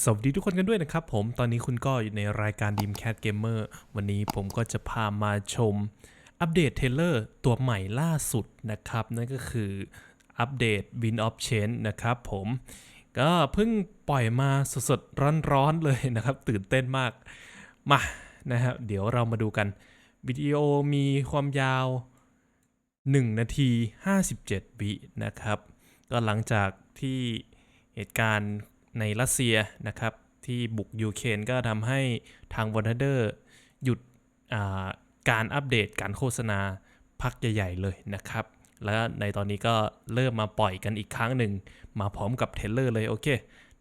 สวัสดีทุกคนกันด้วยนะครับผม ตอนนี้คุณก็อยู่ในรายการ Dream Cat Gamer วันนี้ผมก็จะพามาชมอัปเดตเทเลอร์ตัวใหม่ล่าสุดนะครับ นั่นก็คืออัปเดต Win of Change นะครับผม ก็เพิ่งปล่อยมาสดๆ ร้อนๆ เลยนะครับ ตื่นเต้นมาก มานะครับเดี๋ยวเรามาดูกัน วิดีโอมีความยาว 1 นาที 57 วินะครับ ก็หลังจากที่เหตุการณ์ ในรัสเซียนะครับ ที่บุกยูเครนก็ทำให้ทางวอร์เดอร์หยุดการอัปเดตการโฆษณาพักใหญ่ ๆ เลยนะครับ แล้วในตอนนี้ก็เริ่มมาปล่อยกันอีกครั้งหนึ่ง มาพร้อมกับเทเลอร์เลยโอเค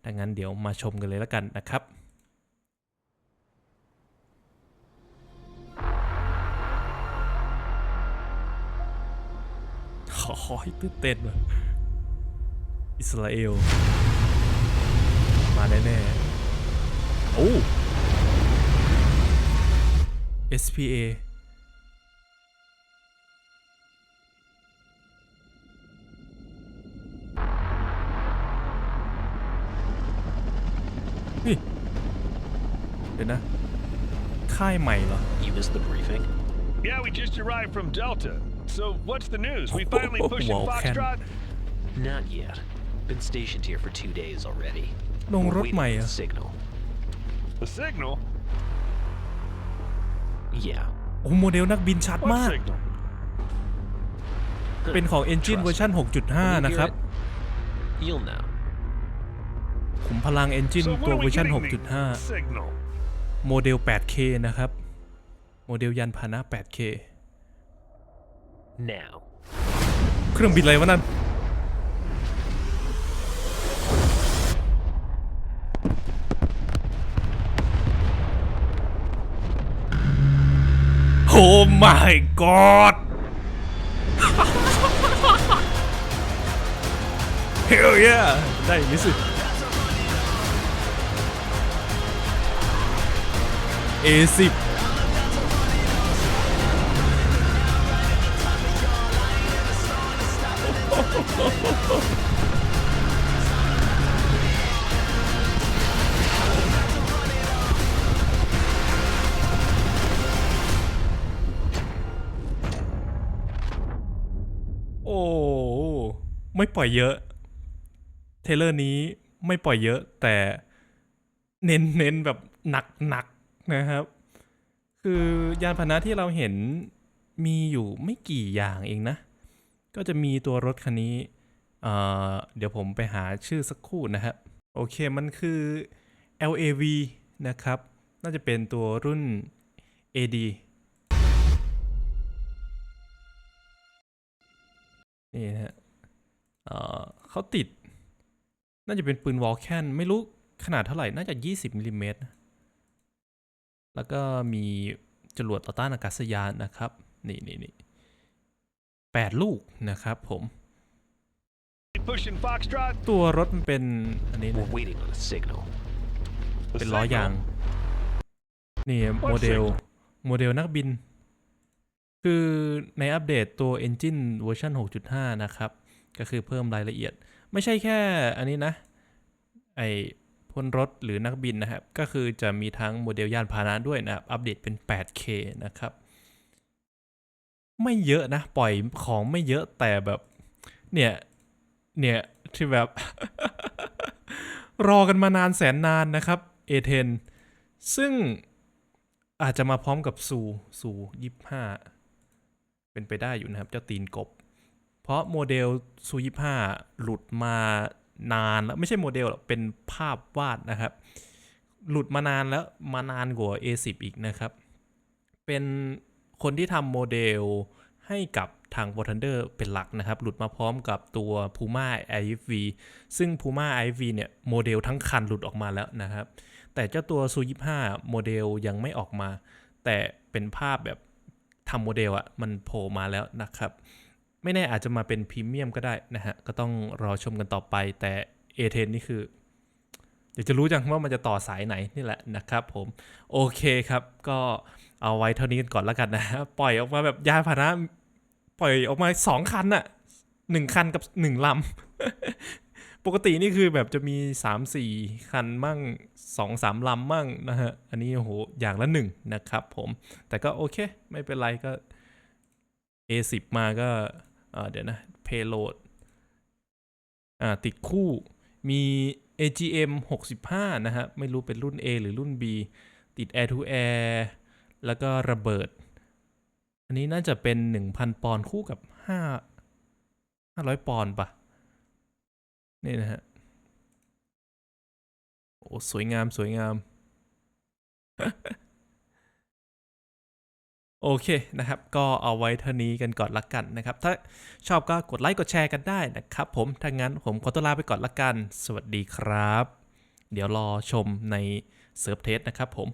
ดังนั้นเดี๋ยวมาชมกันเลยแล้วกันนะครับขอให้ตื่นเต้นว่ะอิสราเอล มาแน่ๆโอ้ SPA นี่เดี๋ยวนะ ค่ายใหม่เหรอ You missed the briefing? Yeah, we just arrived from Delta. So what's the news? We finally pushing Well, Ken. Foxtrot? Not yet. Been stationed here for two days already. ลง We're รถ waiting ใหม่ for เหร the อะ signal. The signal? Yeah. โอ้โมเดลนักบินชัด What มาก signal? เป็นของ Engine Trust เวอร์ชัน me. When you 6.5 hear นะครับ it, You'll know. ขุมพลัง Engine So ตัว when are เวอ we ร์ชัน getting the 6.5 signal? โมเดล 8K นะครับ โมเดลยานพาหนะ 8K Now. เครื่องบินอะไรวะนั่น Oh my god! Hell yeah! 再一次。A AC. ไม่ปล่อยเยอะเทเลอร์นี้ไม่ปล่อยเยอะ แต่เน้นเน้นแบบหนักหนักนะครับ คือยานพาหนะที่เราเห็นมีอยู่ไม่กี่อย่างเองนะ ก็จะมีตัวรถคันนี้เอ่อเดี๋ยวผมไปหาชื่อสักครู่นะครับ โอเคมันคือ LAV นะครับ น่าจะเป็นตัวรุ่น AD นี่ฮะ เอ่อเขาติด น่าจะเป็นปืนวอลแคนไม่รู้ขนาดเท่าไหร่ น่าจะ 20มิลลิเมตรนะแล้วก็มีจรวดต่อต้านอากาศยานนะครับ นี่นี่นี่แปดลูกนะครับผม Pushing Foxtrot? ตัวรถมันเป็น อันนี้นะ We're waiting on a signal. The เป็นล้อยาง signal? นี่โมเดล โมเดลนักบิน คือในอัปเดตตัว Engine เวอร์ชัน6.5 นะครับ ก็คือเพิ่มรายละเอียด ไม่ใช่แค่อันนี้นะ ไอพลรถหรือนักบินนะครับ ก็คือจะมีทั้งโมเดลยานพาหนะด้วยนะครับ อัปเดตเป็น 8K นะครับ ไม่เยอะนะ ปล่อยของไม่เยอะแต่แบบ เนี่ย เนี่ย ที่แบบ รอกันมานานแสนนานนะครับ A10 ซึ่งอาจจะมาพร้อมกับซูซูยี่ห้าเป็นไปได้อยู่นะครับ เจ้าตีนกบ ราะโมเดลซูยี่ห้าหลุดมานานแล้วไม่ใช่โมเดลหรอกเป็นภาพวาดนะครับ หลุดมานานแล้วมานานกว่า A10 อีกนะครับ เป็นคนที่ทำโมเดลให้กับทาง w a Thunder เป็นหลักนะครับ หลุดมาพร้อมกับตัว Puma IFV ซึ่ง Puma IFV เนี่ยโมเดลทั้งคันหลุดออกมาแล้วนะครับ แต่เจ้าตัวซูยี่ห้าโมเดลยังไม่ออกมา แต่เป็นภาพแบบทำโมเดลอะมันโผล่มาแล้วนะครับ ไม่แน่อาจจะมาเป็นพรีเมียมก็ได้นะฮะ ก็ต้องรอชมกันต่อไป แต่ A10 นี่คืออยากจะรู้จังว่ามันจะต่อสายไหนนี่แหละนะครับผม โอเคครับ ก็เอาไว้เท่านี้กันก่อนแล้วกันนะฮะปล่อยออกมาแบบยานพาหนะ ปล่อยออกมาสองคันน่ะหนึ่งคันกับหนึ่งลำ ปกตินี่คือแบบจะมี 3-4 คันมั่ง 2-3 ลำมั่งนะฮะ อันนี้โอ้โหอย่างละหนึ่งนะครับผม แต่ก็โอเค ไม่เป็นไรก็ A10 มาก็ เดี๋ยวนะ payload อ่าติดคู่มี AGM 65 นะฮะไม่รู้เป็นรุ่น A หรือรุ่น B ติด Air to Air แล้วก็ระเบิด อันนี้น่าจะเป็น 1,000 ปอนด์คู่กับ 5 500 ปอนด์ปะนี่นะฮะ โอ้ สวยงามสวยงาม โอเคนะครับ ก็เอาไว้เท่านี้กันก่อนละกันนะครับ ถ้าชอบก็กดไลค์กดแชร์กันได้นะครับผม ถ้างั้นผมขอตัวลาไปก่อนละกัน สวัสดีครับ เดี๋ยวรอชมในเซิร์ฟเทสนะครับผม